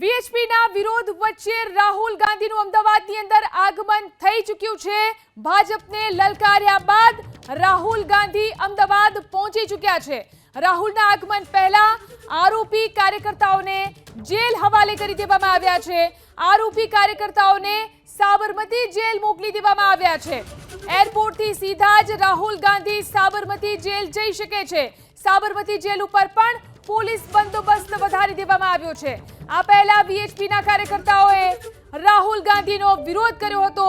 વીએચપીના વિરોધ વચ્ચે રાહુલ ગાંધીનું અમદાવાદની અંદર આગમન થઈ ચૂક્યું છે. ભાજપને લલકાર્યા બાદ રાહુલ ગાંધી અમદાવાદ પહોંચી ચૂક્યા છે. રાહુલના આગમન પહેલા આરોપી કાર્યકર્તાઓને જેલ હવાલે કરી દેવામાં આવ્યા છે. આરોપી કાર્યકર્તાઓને સાબરમતી જેલ મોકલી દેવામાં આવ્યા છે. એરપોર્ટથી સીધા જ રાહુલ ગાંધી સાબરમતી જેલ જઈ શકે છે. સાબરમતી જેલ ઉપર પણ પોલીસ બંદોબસ્ત વધારી દેવામાં આવ્યો છે. આ પહેલા વીએચપીના કાર્યકર્તાઓએ રાહુલ ગાંધીનો વિરોધ કર્યો હતો.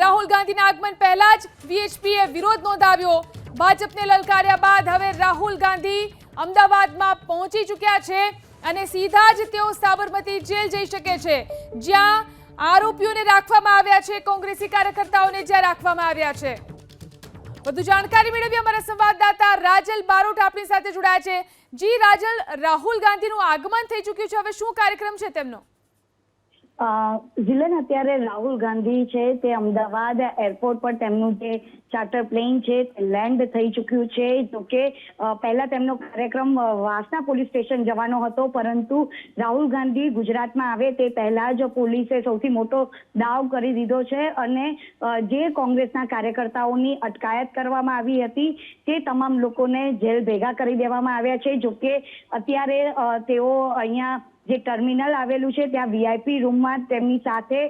રાહુલ ગાંધીના આગમન પહેલા જ વીએચપીએ વિરોધ નોંધાવ્યો. ભાજપને લલકાર્યા બાદ હવે રાહુલ ગાંધી અમદાવાદમાં પહોંચી ચૂક્યા છે અને સીધા જ તેઓ સાબરમતી જેલ જઈ શકે છે. જ્યાં આરોપીઓને રાખવામાં આવ્યા છે, કોંગ્રેસી કાર્યકર્તાઓને જ્યાં રાખવામાં આવ્યા છે. વધુ જાણકારી મેળવી અમારા સંવાદદાતા રાજલ બારોટ આપણી સાથે જોડાયા છે. જી રાજલ, રાહુલ ગાંધીનું આગમન થઈ ચૂક્યું છે. હવે શું કાર્યક્રમ છે તેમનો? જીલન અત્યારે રાહુલ ગાંધી છે તે અમદાવાદ એરપોર્ટ પર તેમનું જે ચાર્ટર પ્લેન છે તે લેન્ડ થઈ ચૂક્યું છે. જો કે પહેલા તેમનો કાર્યક્રમ વાસના પોલીસ સ્ટેશન જવાનો હતો, પરંતુ રાહુલ ગાંધી ગુજરાતમાં આવે તે પહેલા જ પોલીસે સૌથી મોટો દાવ કરી દીધો છે અને જે કોંગ્રેસના કાર્યકર્તાઓની અટકાયત કરવામાં આવી હતી, તે તમામ લોકોને જેલ ભેગા કરી દેવામાં આવ્યા છે. જો કે, અત્યારે તેઓ અહીંયા જે ટર્મિનલ આવેલું છે, ત્યાં વીઆઈપી રૂમમાં તેમની સાથે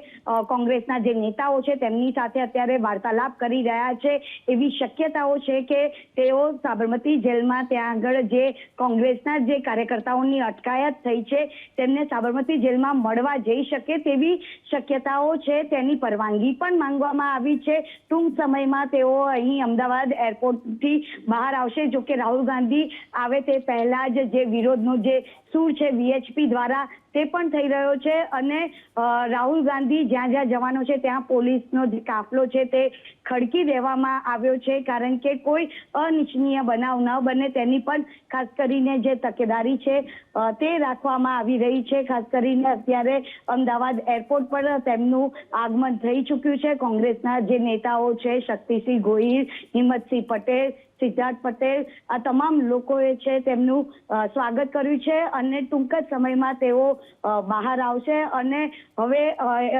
કોંગ્રેસના જે નેતાઓ છે, તેમની સાથે અત્યારે વાર્તાલાપ કરી રહ્યા છે. એવી શક્યતાઓ છે કે તેઓ સાબરમતી જેલમાં ત્યાં આગળ જે કોંગ્રેસના જે કાર્યકર્તાઓની અટકાયત થઈ છે, તેમને સાબરમતી જેલમાં મળવા જઈ શકે તેવી શક્યતાઓ છે. તેની પરવાનગી પણ માંગવામાં આવી છે. ટૂંક સમયમાં તેઓ અહીં અમદાવાદ એરપોર્ટથી બહાર આવશે. જો કે રાહુલ ગાંધી આવે તે પહેલા જ જે વિરોધનો જે સૂર છે વીએચપી દ્વારા તે પણ થઈ રહ્યો છે અને રાહુલ ગાંધી જ્યાં જ્યાં જવાનો છે ત્યાં પોલીસનો જે કાફલો છે તે ખડકી દેવામાં આવ્યો છે કારણ કે કોઈ અનિચ્છનીય બનાવ ન બને તેની પણ ખાસ કરીને જે તકેદારી છે તે રાખવામાં આવી રહી છે. ખાસ કરીને અત્યારે અમદાવાદ એરપોર્ટ પર તેમનું આગમન થઈ ચૂક્યું છે. કોંગ્રેસના જે નેતાઓ છે, શક્તિસિંહ ગોહિલ, હિંમતસિંહ પટેલ સિદ્ધાર્થ પટેલ, આ તમામ લોકોએ છે તેમનું સ્વાગત કર્યું છે અને ટૂંક જ સમયમાં તેઓ બહાર આવશે અને હવે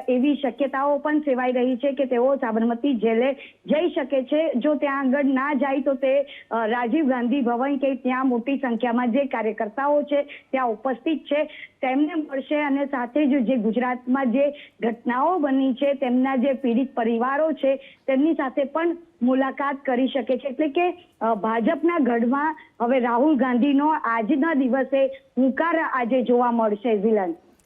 એવી શક્યતાઓ પણ સેવાઈ રહી છે કે તેઓ સાબરમતી જેલે જઈ શકે છે. જો ત્યાં આગળ ના જાય તો તે રાજીવ ગાંધી ભવન કે ત્યાં મોટી સંખ્યામાં જે કાર્યકર્તાઓ છે ત્યાં ઉપસ્થિત છે. તેમને મળશે અને સાથે જ જે ગુજરાતમાં જે ઘટનાઓ બની છે તેમના જે પીડિત પરિવારો છે તેમની સાથે પણ મુલાકાત કરી શકે છે. એટલે કે ભાજપના ગઢમાં હવે રાહુલ ગાંધીનો આજના દિવસે હુંકાર આજે જોવા મળશે વિલન.